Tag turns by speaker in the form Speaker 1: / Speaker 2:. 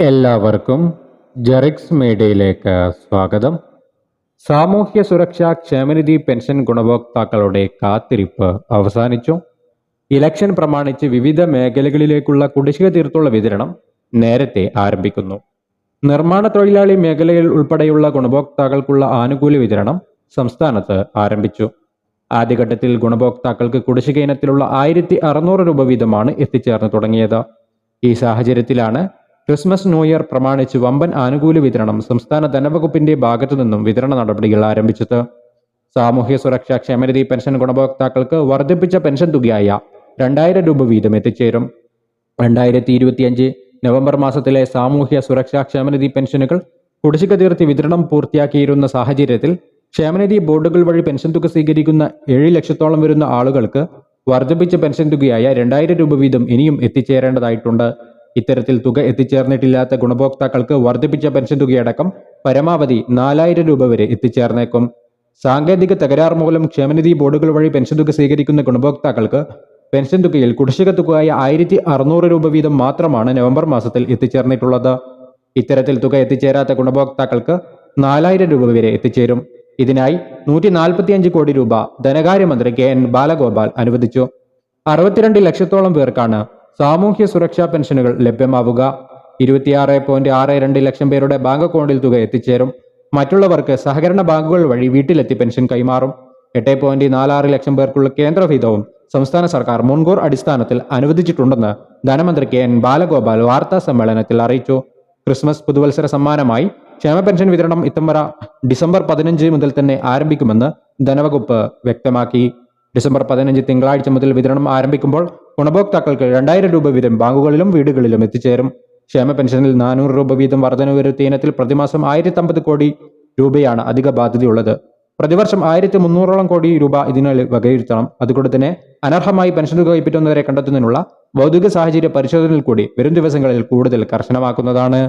Speaker 1: എല്ലാവർക്കും ജെറിക്സ് മീഡിയയിലേക്ക് സ്വാഗതം. സാമൂഹ്യ സുരക്ഷാ ക്ഷേമനിധി പെൻഷൻ ഗുണഭോക്താക്കളുടെ കാത്തിരിപ്പ് അവസാനിച്ചു. ഇലക്ഷൻ പ്രമാണിച്ച് വിവിധ മേഖലകളിലേക്കുള്ള കുടിശ്ശിക തീർത്തുള്ള വിതരണം നേരത്തെ ആരംഭിക്കുന്നു. നിർമ്മാണ തൊഴിലാളി മേഖലയിൽ ഉൾപ്പെടെയുള്ള ഗുണഭോക്താക്കൾക്കുള്ള ആനുകൂല്യ വിതരണം സംസ്ഥാനത്ത് ആരംഭിച്ചു. ആദ്യഘട്ടത്തിൽ ഗുണഭോക്താക്കൾക്ക് കുടിശ്ശിക ഇനത്തിലുള്ള ആയിരത്തി അറുന്നൂറ് രൂപ വീതമാണ് എത്തിച്ചേർന്ന് തുടങ്ങിയത്. ഈ സാഹചര്യത്തിലാണ് ക്രിസ്മസ് ന്യൂ ഇയർ പ്രമാണിച്ച് വമ്പൻ ആനുകൂല വിതരണം സംസ്ഥാന ധനവകുപ്പിന്റെ ഭാഗത്തു നിന്നും വിതരണ നടപടികൾ ആരംഭിച്ചത്. സാമൂഹ്യ സുരക്ഷാ ക്ഷേമനിധി പെൻഷൻ ഗുണഭോക്താക്കൾക്ക് വർദ്ധിപ്പിച്ച പെൻഷൻ തുകയായ രണ്ടായിരം രൂപ വീതം എത്തിച്ചേരും. രണ്ടായിരത്തി ഇരുപത്തിയഞ്ച് നവംബർ മാസത്തിലെ സാമൂഹ്യ സുരക്ഷാ ക്ഷേമനിധി പെൻഷനുകൾ കുടിശ്ശിക തീർത്തി വിതരണം പൂർത്തിയാക്കിയിരുന്ന സാഹചര്യത്തിൽ ക്ഷേമനിധി ബോർഡുകൾ വഴി പെൻഷൻ തുക സ്വീകരിക്കുന്ന ഏഴ് ലക്ഷത്തോളം വരുന്ന ആളുകൾക്ക് വർദ്ധിപ്പിച്ച പെൻഷൻ തുകയായ രണ്ടായിരം രൂപ വീതം ഇനിയും എത്തിച്ചേരേണ്ടതായിട്ടുണ്ട്. ഇത്തരത്തിൽ തുക എത്തിച്ചേർന്നിട്ടില്ലാത്ത ഗുണഭോക്താക്കൾക്ക് വർദ്ധിപ്പിച്ച പെൻഷൻ തുകയടക്കം പരമാവധി നാലായിരം രൂപ വരെ എത്തിച്ചേർന്നേക്കും. സാങ്കേതിക തകരാർ മൂലം ക്ഷേമനിധി ബോർഡുകൾ വഴി പെൻഷൻ തുക സ്വീകരിക്കുന്ന ഗുണഭോക്താക്കൾക്ക് പെൻഷൻ തുകയിൽ കുടിശ്ശിക തുകയായ ആയിരത്തി അറുന്നൂറ് രൂപ വീതം മാത്രമാണ് നവംബർ മാസത്തിൽ എത്തിച്ചേർന്നിട്ടുള്ളത്. ഇത്തരത്തിൽ തുക എത്തിച്ചേരാത്ത ഗുണഭോക്താക്കൾക്ക് നാലായിരം രൂപ വരെ എത്തിച്ചേരും. ഇതിനായി നൂറ്റി നാൽപ്പത്തിയഞ്ച് കോടി രൂപ ധനകാര്യമന്ത്രി കെ എൻ ബാലഗോപാൽ അനുവദിച്ചു. അറുപത്തിരണ്ട് ലക്ഷത്തോളം പേർക്കാണ് സാമൂഹ്യ സുരക്ഷാ പെൻഷനുകൾ ലഭ്യമാവുക. ഇരുപത്തിയാറ് പോയിന്റ് ആറ് രണ്ട് ലക്ഷം പേരുടെ ബാങ്ക് അക്കൗണ്ടിൽ തുക എത്തിച്ചേരും. മറ്റുള്ളവർക്ക് സഹകരണ ബാങ്കുകൾ വഴി വീട്ടിലെത്തി പെൻഷൻ കൈമാറും. എട്ട് പോയിന്റ് നാലാറ് ലക്ഷം പേർക്കുള്ള കേന്ദ്ര വിഹിതവും സംസ്ഥാന സർക്കാർ മുൻകൂർ അടിസ്ഥാനത്തിൽ അനുവദിച്ചിട്ടുണ്ടെന്ന് ധനമന്ത്രി കെ എൻ ബാലഗോപാൽ വാർത്താ സമ്മേളനത്തിൽ അറിയിച്ചു. ക്രിസ്മസ് പുതുവത്സര സമ്മാനമായി ക്ഷേമ പെൻഷൻ വിതരണം ഇത്തവണ ഡിസംബർ പതിനഞ്ച് മുതൽ തന്നെ ആരംഭിക്കുമെന്ന് ധനവകുപ്പ് വ്യക്തമാക്കി. ഡിസംബർ പതിനഞ്ച് തിങ്കളാഴ്ച മുതൽ വിതരണം ആരംഭിക്കുമ്പോൾ ഗുണഭോക്താക്കൾക്ക് രണ്ടായിരം രൂപ വീതം ബാങ്കുകളിലും വീടുകളിലും എത്തിച്ചേരും. ക്ഷേമ പെൻഷനിൽ നാനൂറ് രൂപ വീതം വർധന വരുത്തിയ ഇനത്തിൽ പ്രതിമാസം ആയിരത്തി കോടി രൂപയാണ് അധിക ബാധ്യതയുള്ളത്. പ്രതിവർഷം ആയിരത്തി മുന്നൂറോളം കോടി രൂപ ഇതിനായി വകയിരുത്തണം. അതുകൊണ്ട് തന്നെ അനർഹമായി പെൻഷൻ തുക കൈപ്പറ്റുന്നവരെ കണ്ടെത്തുന്നതിനുള്ള ഭൗതിക സാഹചര്യ പരിശോധനയിൽ കൂടി വരും ദിവസങ്ങളിൽ കൂടുതൽ കർശനമാക്കുന്നതാണ്.